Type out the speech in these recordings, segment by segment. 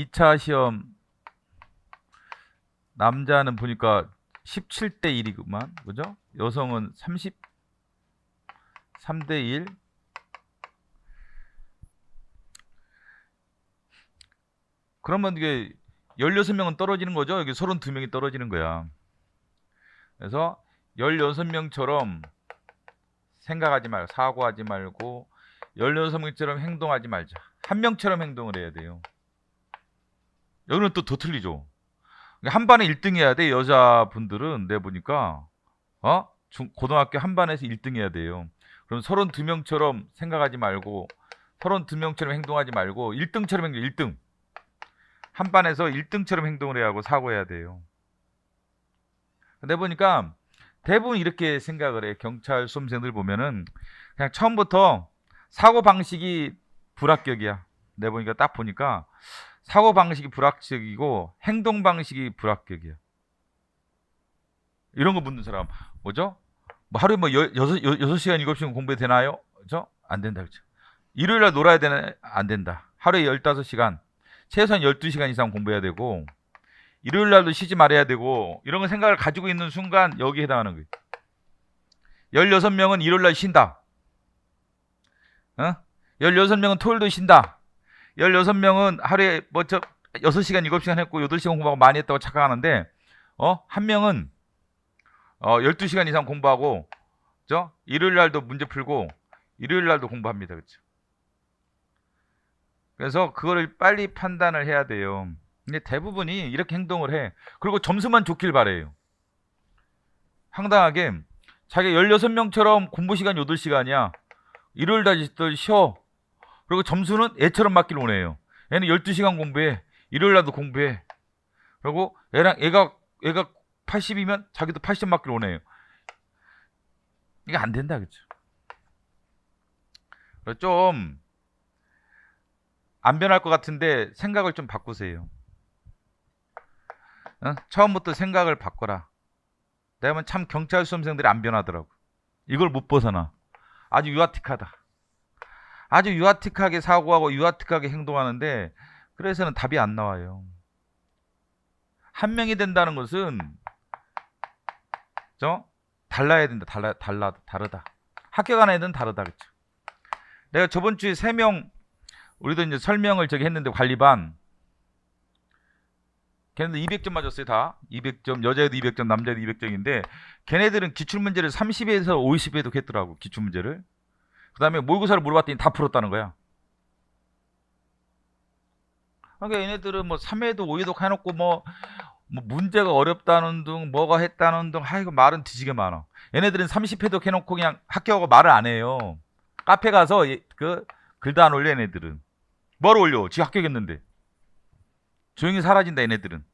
2차 시험 남자는 보니까 17대 1이구만. 그죠? 여성은 33대 1. 그러면 이게 16명은 떨어지는 거죠. 여기 32명이 떨어지는 거야. 그래서 16명처럼 생각하지 말고 사고하지 말고 16명처럼 행동하지 말자. 한 명처럼 행동을 해야 돼요. 여기는 또 더 틀리죠. 한 반에 1등 해야 돼. 여자분들은 내 보니까 어? 중, 고등학교 한 반에서 1등 해야 돼요. 그럼 32명처럼 생각하지 말고 32명처럼 행동하지 말고 1등처럼 행동 1등. 한 반에서 1등처럼 행동을 해야 하고 사고해야 돼요. 근데 보니까 대부분 이렇게 생각을 해. 경찰 수험생들 보면은 그냥 처음부터 사고 방식이 불합격이야. 내 보니까 딱 보니까 사고 방식이 불합격이고 행동 방식이 불합격이야. 이런 거 묻는 사람 뭐죠? 뭐 하루에 뭐 여, 여섯, 여, 여섯 시간 일곱 시간 공부 되나요? 그죠? 안 된다 그죠? 일요일 날 놀아야 되나? 안 된다. 하루에 15시간 최소한 12시간 이상 공부해야 되고 일요일 날도 쉬지 말아야 되고 이런 거 생각을 가지고 있는 순간 여기에 해당하는 거예요. 16명은 일요일 날 쉰다. 어? 16명은 토요일도 쉰다. 16명은 하루에 뭐저 6시간 7시간 했고 8시간 공부하고 많이 했다고 착각하는데 어? 한 명은 어 12시간 이상 공부하고 저 일요일 날도 문제 풀고 일요일 날도 공부합니다. 그렇죠? 그래서 그거를 빨리 판단을 해야 돼요. 근데 대부분이 이렇게 행동을 해. 그리고 점수만 좋길 바래요. 황당하게 자기 16명처럼 공부 시간 8시간이야. 일요일 다또 쉬어. 그리고 점수는 애처럼 맞길 원해요. 얘는 12시간 공부해. 일요일 날도 공부해. 그리고 얘랑 얘가 얘가 80이면 자기도 80점 맞길 원해요. 이게 안 된다 그죠? 좀 안 변할 것 같은데 생각을 좀 바꾸세요. 어? 처음부터 생각을 바꿔라. 내가 보면 참 경찰 수험생들이 안 변하더라고. 이걸 못 벗어나. 아주 유아틱하다. 아주 유아틱하게 사고하고 유아틱하게 행동하는데 그래서는 답이 안 나와요. 한 명이 된다는 것은 저 달라야 된다. 달라 달라 다르다. 합격하는 애들은 다르다 그렇죠. 내가 저번 주에 세 명 우리도 이제 설명을 저기 했는데 관리반 걔네들 200점 맞았어요 다 200점 여자애도 200점 남자애도 200점인데 걔네들은 기출문제를 30에서 50에도 했더라고 기출문제를 그 다음에 모의고사를 물어봤더니 다 풀었다는 거야. 그러니까 얘네들은 뭐 3회도 5회도 해놓고 뭐, 뭐 문제가 어렵다는 둥 뭐가 했다는 둥 아이고 말은 뒤지게 많아. 얘네들은 30회도 해놓고 그냥 합격하고 말을 안 해요. 카페 가서 예- 그 글도 안 올려 얘네들은. 뭘 올려? 지 합격했는데. 조용히 사라진다 얘네들은.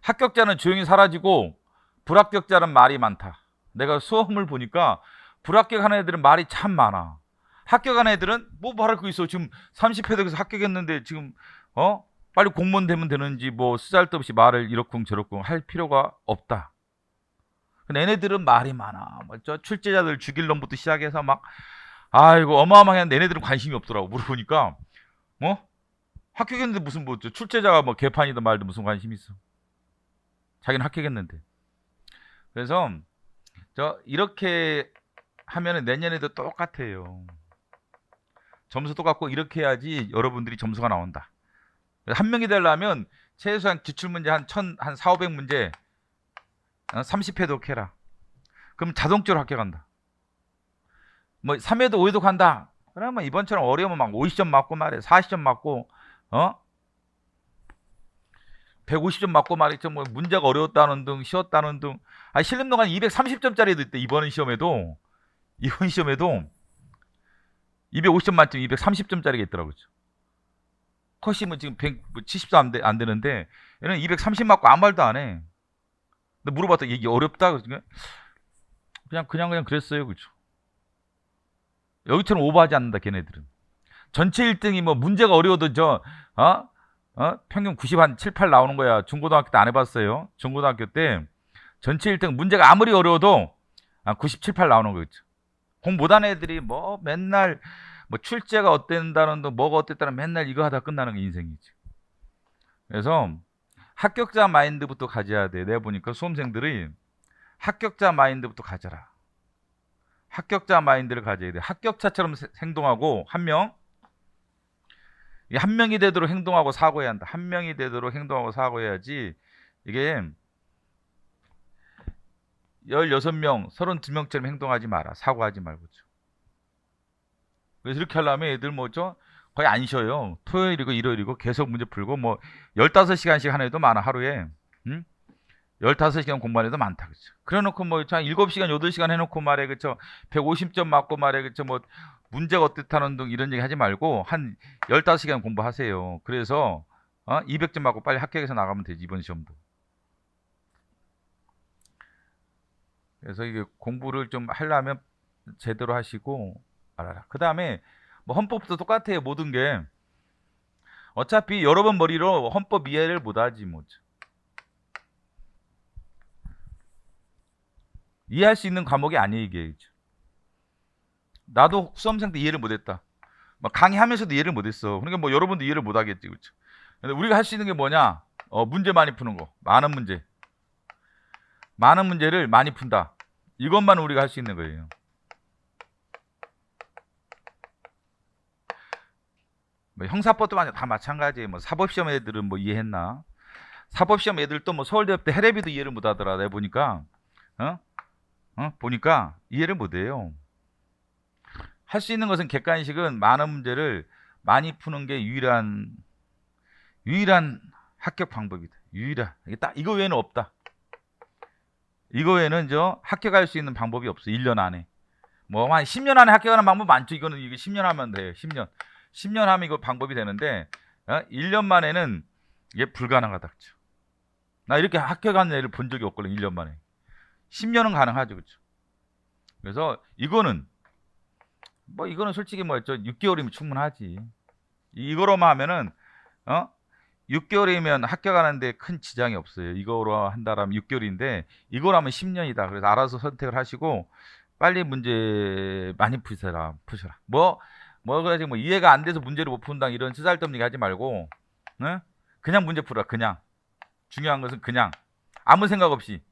합격자는 조용히 사라지고 불합격자는 말이 많다. 내가 수험을 보니까 불합격하는 애들은 말이 참 많아. 합격하는 애들은 뭐 말할 거 있어? 지금 30회독에서 합격했는데 지금 어? 빨리 공무원 되면 되는지 뭐 쓰잘데없이 말을 이렇쿵 저렇쿵 할 필요가 없다. 근데 얘네들은 말이 많아. 뭐저 출제자들 죽일 놈부터 시작해서 막 아이고 어마어마한 얘네들은 관심이 없더라고 물어보니까. 뭐? 합격했는데 무슨 뭐저 출제자가 뭐 개판이든 말든 무슨 관심이 있어. 자기는 합격했는데. 그래서 저 이렇게 하면은 내년에도 똑같아요. 점수 똑같고 이렇게 해야지 여러분들이 점수가 나온다. 한 명이 되려면 최소한 기출 문제 한 1000, 한 4, 500문제 30회독 해라. 그럼 자동적으로 합격한다. 뭐 3회도 5회도 간다. 그러면 이번처럼 어려우면 막 50점 맞고 말해. 40점 맞고 어? 150점 맞고 말했죠. 뭐 문제가 어려웠다는 등 쉬웠다는 등. 아 실림동안 230점짜리도 있대. 이번 시험에도 이번 시험에도 250점 만점 230점짜리가 있더라고요. 컷이면 지금 170도 안, 돼, 안 되는데 얘는 230 맞고 아무 말도 안 해. 근데 물어봤더니 이게 어렵다 그러니까 그냥 그냥 그냥 그랬어요. 그죠? 여기처럼 오버하지 않는다 걔네들은. 전체 1등이 뭐 문제가 어려워도 저 어? 어? 평균 90 한 7, 8 나오는 거야. 중고등학교 때 안 해봤어요. 중고등학교 때 전체 1등 문제가 아무리 어려워도 아, 97, 8 나오는 거겠죠. 공부 못하는 애들이 뭐 맨날 뭐 출제가 어땠다는 둥 뭐가 어땠다는 맨날 이거 하다 끝나는 게 인생이지. 그래서 합격자 마인드부터 가져야 돼. 내가 보니까 수험생들이 합격자 마인드부터 가져라. 합격자 마인드를 가져야 돼. 합격자처럼 세- 행동하고 한 명. 한 명이 되도록 행동하고 사고해야 한다. 한 명이 되도록 행동하고 사고해야지 이게 16명, 32명처럼 행동하지 마라. 사고하지 말고죠. 그래서 이렇게 하려면 애들 뭐죠? 거의 안 쉬어요. 토요일이고 일요일이고 계속 문제 풀고 뭐 15시간씩 하는 애도 많아 하루에. 응? 15시간 공부하는 애도 많다. 그죠? 그래 놓고 뭐한 7시간, 8시간 해 놓고 말해. 그죠? 150점 맞고 말해. 그죠? 뭐 문제가 어떻다는 등 이런 얘기 하지 말고 한 15시간 공부하세요. 그래서 어? 200점 맞고 빨리 합격해서 나가면 되지 이번 시험도. 그래서 이게 공부를 좀 하려면 제대로 하시고 알아라. 그 다음에 뭐 헌법도 똑같아요. 모든 게 어차피 여러 번 머리로 헌법 이해를 못하지 뭐죠. 이해할 수 있는 과목이 아니에요 이게. 나도 수험생 때 이해를 못했다. 막 강의하면서도 이해를 못했어. 그러니까 뭐 여러분도 이해를 못하겠지, 그렇죠? 근데 우리가 할 수 있는 게 뭐냐? 어, 문제 많이 푸는 거, 많은 문제, 많은 문제를 많이 푼다. 이것만 우리가 할 수 있는 거예요. 뭐 형사법도 다 마찬가지예요. 뭐 사법시험 애들은 뭐 이해했나? 사법시험 애들도 뭐 서울대학교 해례비도 이해를 못하더라. 내가 보니까 어? 어? 보니까 이해를 못해요. 할 수 있는 것은 객관식은 많은 문제를 많이 푸는 게 유일한 유일한 합격 방법이다. 유일한 이게 딱 이거 외에는 없다. 이거 외에는 저 합격할 수 있는 방법이 없어. 1년 안에. 뭐 한 10년 안에 합격하는 방법 많죠. 이거는 이게 10년 하면 돼요. 10년. 10년 하면 이거 방법이 되는데 어? 1년 만에는 이게 불가능하다. 그죠? 나 이렇게 합격한 애를 본 적이 없거든. 1년 만에. 10년은 가능하죠. 그죠? 그래서 이거는 뭐 이거는 솔직히 뭐저 6개월이면 충분하지. 이거로만 하면은 어 6개월이면 합격하는데 큰 지장이 없어요. 이거로 한다라면 6개월인데 이거로 하면 10년이다. 그래서 알아서 선택을 하시고 빨리 문제 많이 푸셔라. 푸셔라. 뭐 뭐 그래지 뭐 이해가 안 돼서 문제를 못 푼다 이런 쓰잘데없는 얘기 하지 말고 네? 그냥 문제 풀어. 그냥 중요한 것은 그냥 아무 생각 없이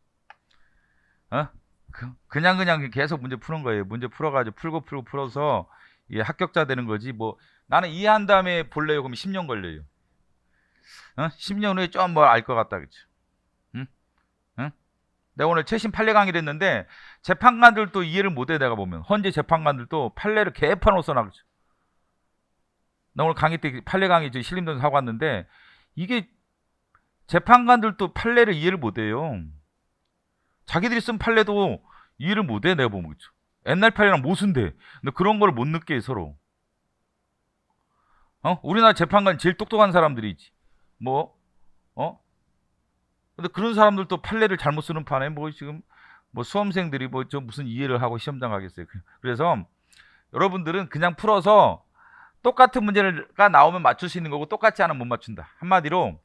어? 그, 그냥 그냥 계속 문제 푸는 거예요. 문제 풀어가지고 풀고 풀고 풀어서 이게 합격자 되는 거지. 뭐 나는 이해한 다음에 볼래요. 그럼 10년 걸려요. 어? 10년 후에 좀뭐알것 같다, 그죠? 응? 응? 내가 오늘 최신 판례 강의를 했는데 재판관들도 이해를 못해 내가 보면 헌재 재판관들도 판례를 개판으로 써나가죠. 나 오늘 강의 때 판례 강의 저 신림동 사고 왔는데 이게 재판관들도 판례를 이해를 못해요. 자기들이 쓴 판례도 이해를 못해 내가 보면 그죠. 옛날 판례랑 모순돼. 근데 그런 걸 못 느껴 서로. 어? 우리나라 재판관 제일 똑똑한 사람들이지. 뭐 어? 근데 그런 사람들도 판례를 잘못 쓰는 판에 뭐 지금 뭐 수험생들이 뭐 좀 무슨 이해를 하고 시험장 가겠어요. 그- 그래서 여러분들은 그냥 풀어서 똑같은 문제가 나오면 맞출 수 있는 거고 똑같지 않으면 못 맞춘다. 한마디로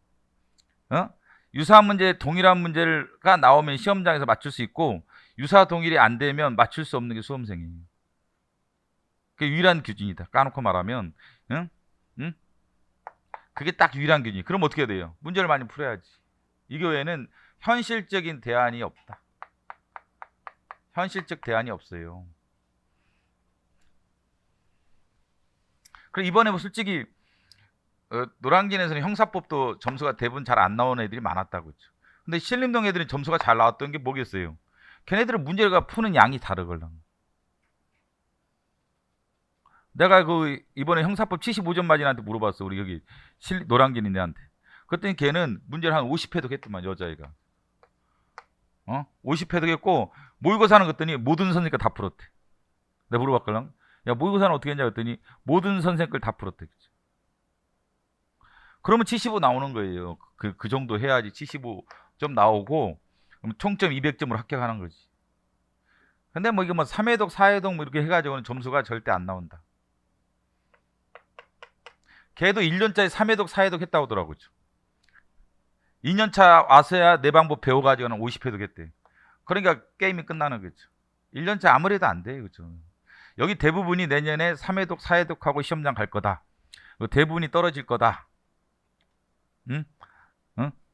어? 유사한 문제, 동일한 문제가 나오면 시험장에서 맞출 수 있고 유사 동일이 안 되면 맞출 수 없는 게 수험생이에요. 그게 유일한 기준이다. 까놓고 말하면, 응? 응? 그게 딱 유일한 기준이. 그럼 어떻게 돼요? 문제를 많이 풀어야지. 이 교회는 현실적인 대안이 없다. 현실적 대안이 없어요. 그리고 이번에 뭐 솔직히 어, 노량진에서는 형사법도 점수가 대부분 잘 안 나오는 애들이 많았다고 했죠. 근데 신림동 애들은 점수가 잘 나왔던 게 뭐겠어요? 걔네들은 문제가 푸는 양이 다르걸랑. 내가 그 이번에 형사법 75점 맞은 애한테 물어봤어. 우리 여기 실, 노량진 애한테. 그랬더니 걔는 문제를 한 50회독 했더만 여자애가. 어? 50회독 했고 모의고사는 그랬더니 모든 선생님과 다 풀었대. 내가 물어봤걸랑. 야 모의고사는 어떻게 했냐 그랬더니 모든 선생님 걸다 풀었대. 그러면 75 나오는 거예요. 그, 그 정도 해야지 75점 나오고 그럼 총점 200점으로 합격하는 거지. 근데 뭐 이게 뭐 3회독, 4회독 뭐 이렇게 해가지고는 점수가 절대 안 나온다. 걔도 1년짜리 3회독, 4회독 했다고 하더라고요. 2년차 와서야 내 방법 배워가지고 는 50회독 했대. 그러니까 게임이 끝나는 거죠. 1년차 아무래도 안 돼요. 그죠. 여기 대부분이 내년에 3회독, 4회독하고 시험장 갈 거다. 대부분이 떨어질 거다. 응?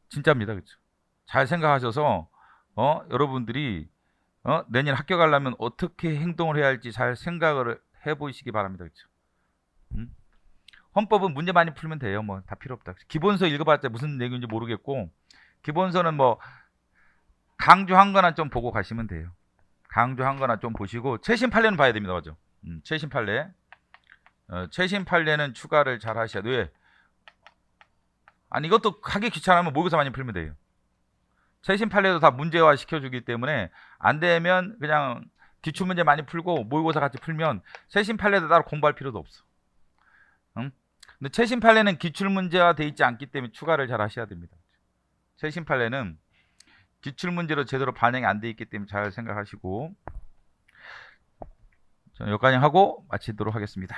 진짜입니다. 그렇죠? 잘 생각하셔서 어 여러분들이 어 내년 학교 가려면 어떻게 행동을 해야 할지 잘 생각을 해 보시기 바랍니다. 그렇죠? 음? 헌법은 문제 많이 풀면 돼요. 뭐 다 필요 없다. 기본서 읽어봤자 무슨 내용인지 모르겠고 기본서는 뭐 강조한 거나 좀 보고 가시면 돼요. 강조한 거나 좀 보시고 최신 판례는 봐야 됩니다. 맞죠? 음, 최신 판례. 어, 최신 판례는 추가를 잘 하셔야 돼요. 왜? 아니 이것도 하기 귀찮으면 모의고사 많이 풀면 돼요. 최신 판례도 다 문제화 시켜주기 때문에 안 되면 그냥 기출 문제 많이 풀고 모의고사 같이 풀면 최신 판례도 따로 공부할 필요도 없어. 응? 근데 최신 판례는 기출 문제화 돼 있지 않기 때문에 추가를 잘 하셔야 됩니다. 최신 판례는 기출 문제로 제대로 반영이 안 돼 있기 때문에 잘 생각하시고 저는 여기까지 하고 마치도록 하겠습니다.